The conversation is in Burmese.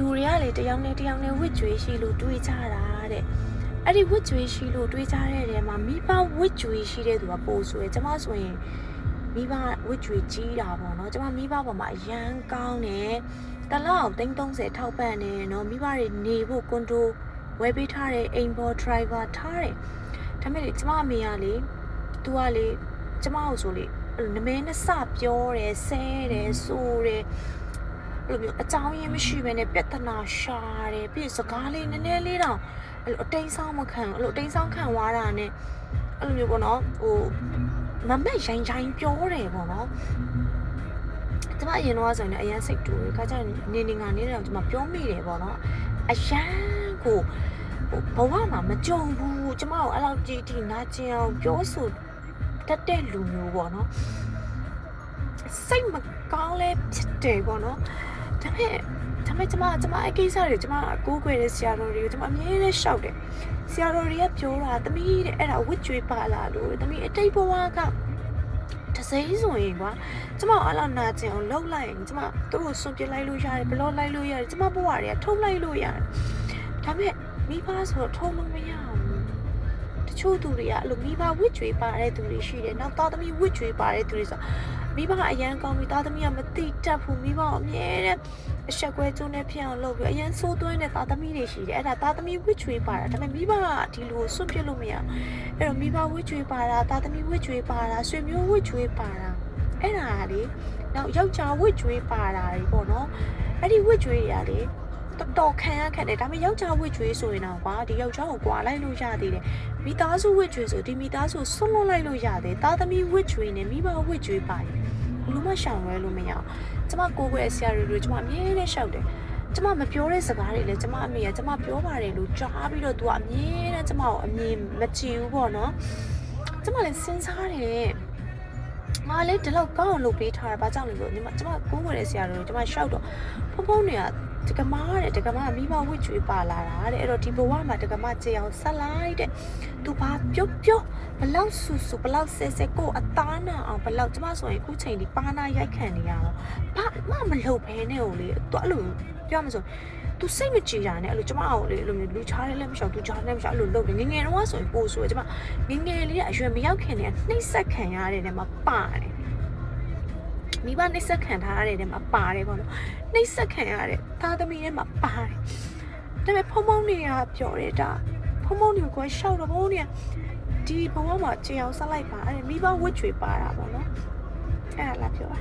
လူတွေကလေတယောက်နဲ့တယောက်နဲ့ဝစ်ကြွေးရှိလို့တွေးကြတာတဲ့အဲ့ဒီဝစ်ကြွေးရှိလို့တွေးကြတဲ့နေရာမှာမိဘဝစ်ကြွေးရှိတဲ့သူကပို့ဆိုရယ်ကျမဆိုရင်မိဘဝစ်ကြွေးကြီးတာပေါ့နော်ကျမမိဘပေါ်မှာအရန်ကောင်းတယ်တလောက်330ထောက်ပံ့နေနော်မိဘတွေနေဖို့ကွန်ဒိုဝယ်ပေးထားတဲ့အိမ်ပေါ် driver ထားတယ်ဒါပေမဲ့လေကျမအမေကလေသူကလေကျမကိုဆိုလေအဲ့လိုနမဲနဲ့စပြောတယ်ဆဲတယ်ဆိုတယ် အဲ့လိုမျိုးအကြောင်းရင်းမရှိဘဲနဲ့ပြဿနာရှာတယ်ပြီးရင်စကားလေးနည်းနည်းလေးတော့အဲ့လိုအတိမ်ဆောင်မခံအဲ့လိုအတိမ်ဆောင်ခံသွားတာနဲ့အဲ့လိုမျိုးပေါ့နော်ဟိုမမက်ရိုင်းရိုင်းပြောတယ်ပေါ့နော်ကျမအရင်တော့ဆိုရင်လည်းအရန်စိတ်တူတယ်ခါကျရင်နေနေငါနေတယ်ကျမပြောမိတယ်ပေါ့နော်အရန်ကိုဟိုဘဝမှာမကြုံဘူးကျမကိုအဲ့လောက်ကြည့်တိနာကျင်အောင်ပြောဆိုတတ်တဲ့လူမျိုးပေါ့နော် စိတ်မကောင်းလဲဖြစ်တယ်ပေါ့နော်ဒါပေမဲ့ဒါပေမဲ့ကျမကျမအကိစ္စတွေကျမကိုးကွယ်တဲ့ဆရာတော်တွေကိုကျမအမြဲတမ်းရှောက်တယ်ဆရာတော်တွေကပြောတာသမီးတဲ့အဲ့ဒါဝစ်ကြွေးပါလာလို့သမီးအတိတ်ဘဝကတစိမ့်ဆိုရင်ကွာကျမအလားနာကျင်အောင်လှုပ်လိုက်ရင်ကျမသူတို့ဆွန်ပြလိုက်လို့ရတယ်ဘလော့လိုက်လို့ရတယ်ကျမဘဝတွေကထုံလိုက်လို့ရတယ်ဒါပေမဲ့မိဘဆိုတော့ထုံလို့မရဘူး တချို့သူတွေကအဲ့လိုမိဘဝစ်ကြွေးပါတဲ့သူတွေရှိတယ်နောက်သားသမီးဝစ်ကြွေးပါတဲ့သူတွေဆိုမိဘကအရန်ကောင်းပြီးသားသမီးကမတိတတ်ဘူးမိဘကအမြဲတမ်းအဆက်ကွဲကျိုးနဲ့ဖြစ်အောင်လုပ်ပြီးအရန်ဆိုးသွင်းတဲ့သားသမီးတွေရှိတယ်အဲ့ဒါသားသမီးဝစ်ချွေးပါတာဒါပေမဲ့မိဘကဒီလိုစွန့်ပစ်လို့မရအဲ့တော့မိဘဝစ်ချွေးပါတာသားသမီးဝစ်ချွေးပါတာဆွေမျိုးဝစ်ချွေးပါတာအဲ့ဒါကလေနောက်ယောက်ျားဝစ်ချွေးပါတာတွေပေါ့နော်အဲ့ဒီဝစ်ချွေးတွေကလေ တော်တော်ခံရခက်တယ်ဒါပေမဲ့ယောက်ျားဝစ်ချွေးဆိုရင်တော့ကွာဒီယောက်ျားကိုကွာလိုက်လို့ရသေးတယ်မိသားစုဝစ်ချွေးဆိုဒီမိသားစုဆွန့်လွတ်လိုက်လို့ရတယ်သားသမီးဝစ်ချွေးနဲ့မိဘဝစ်ချွေးပါတယ်ဘလို့မှရှောင်လွဲလို့မရအောင်ကျမကိုယ်ွယ်ဆရာတွေတို့ကျမအမြဲတမ်းရှောက်တယ်ကျမမပြောတဲ့စကားတွေလည်းကျမအမေကကျမပြောပါတယ်လို့ကြားပြီးတော့ तू ကအမြဲတမ်းကျမကိုအမြင်မကြည့်ဘူးပေါ့နော်ကျမလည်းစဉ်းစားတယ်ငါလည်းဒီလောက်ကောင်းအောင်လုပ်ပေးထားတာဘာကြောင့်လဲဆိုတော့ညီမကျမကိုယ်ွယ်တဲ့ဆရာတွေတို့ကျမရှောက်တော့ဖုံဖုံတွေကတကမားတဲ့တကမားမိဘဝစ်ကျွေးပါလာတာတဲ့အဲ့တော့ဒီဘဝမှာတကမားကြေအောင်ဆက်လိုက်တဲ့သူဘာပြောပြောဘလောက်ဆူဆူဘလောက်ဆဲဆဲကိုအသားနာအောင်ဘလောက်ကျမဆိုရင်အခုချိန်ဒီပါနာရိုက်ခံနေရတော့ဘာမှမလုပ်ဘဲနဲ့ကိုလေသူအဲ့လိုပြောမှဆိုသူစိတ်မကြည်တာနဲ့အဲ့လိုကျမအောင်လေအဲ့လိုမျိုးလူချားလေးလည်းမရှောင်သူချားလည်းမရှောင်အဲ့လိုလုပ်တယ်ငငယ်တော့ဆိုရင်ပို့ဆိုကျမငငယ်လေးကအရွယ်မရောက်ခင်နေနှိမ့်ဆက်ခံရတဲ့နေမှာပါတယ် မိဘနှိမ့်ဆက်ခံထားရတဲ့နေမှာပါတယ်ပေါ့နော်နှိမ့်ဆက်ခံရတဲ့သားသမီးထဲမှာပါတယ်ဒါပေမဲ့ဖုံဖုံတွေကပြောတယ်ဒါဖုံဖုံတွေကိုရှောက်တော့ဖုံဖုံတွေကဒီဘဝမှာကြေအောင်ဆက်လိုက်ပါအဲ့မိဘဝစ်ချွေပါတာပေါ့နော်အဲ့ဒါလာပြောတာ